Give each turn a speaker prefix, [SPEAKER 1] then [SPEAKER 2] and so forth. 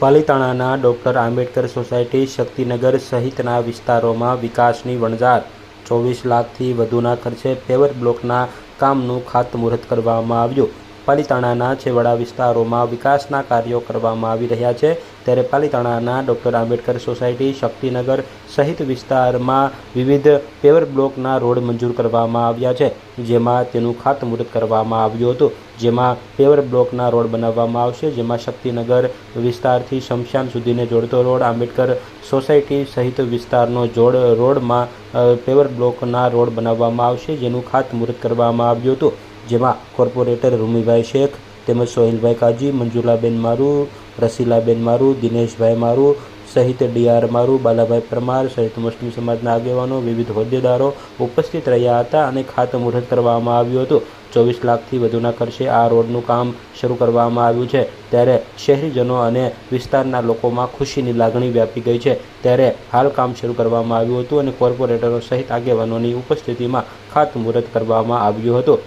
[SPEAKER 1] પાલીતાણાના doctor Ambedkar society Shaktinagar સહિતના વિસ્તારોમાં વિકાસની વણઝાર. ચોવીસ લાખથી વધુના ખર્ચે પેવર બ્લોકના કામનું ખાતમુહૂર્ત કરવામાં આવ્યું. પાલીતાણાના છેવાડા વિસ્તારોમાં વિકાસના કાર્યો કરવામાં આવી રહ્યા છે. ત્યારે પાલિતાણાના ડૉક્ટર આંબેડકર સોસાયટી શક્તિનગર સહિત વિસ્તારમાં વિવિધ પેવર બ્લોકના રોડ મંજૂર કરવામાં આવ્યા છે, જેમાં તેનું ખાતમુહૂર્ત કરવામાં આવ્યું હતું. જેમાં પેવર બ્લોકના રોડ બનાવવામાં આવશે, જેમાં શક્તિનગર વિસ્તારથી શમશાન સુધીને જોડતો રોડ, આંબેડકર સોસાયટી સહિત વિસ્તારનો જોડ રોડમાં પેવર બ્લોકના રોડ બનાવવામાં આવશે, જેનું ખાતમુહૂર્ત કરવામાં આવ્યું હતું. જેમાં કોર્પોરેટર રૂમીભાઈ શેખ તેમજ સોહિલભાઈ કાજી, મંજુલાબેન મારુ, રસીલાબેન મારુ, દિનેશભાઈ મારુ, સહિત ડીઆર મારુ, બાલાભાઈ પરમાર, સહિત મુસ્લિમ સમાજના આગેવાનો, વિવિધ હોદ્દેદારો ઉપસ્થિત રહ્યા હતા અને ખાતમુહૂર્ત કરવામાં આવ્યું હતું. ચોવીસ લાખથી વધુના ખર્ચે આ રોડનું કામ શરૂ કરવામાં આવ્યું છે. ત્યારે શહેરીજનો અને વિસ્તારના લોકોમાં ખુશીની લાગણી વ્યાપી ગઈ છે. ત્યારે હાલ કામ શરૂ કરવામાં આવ્યું હતું અને કોર્પોરેટરો સહિત આગેવાનોની ઉપસ્થિતિમાં ખાતમુહૂર્ત કરવામાં આવ્યું હતું.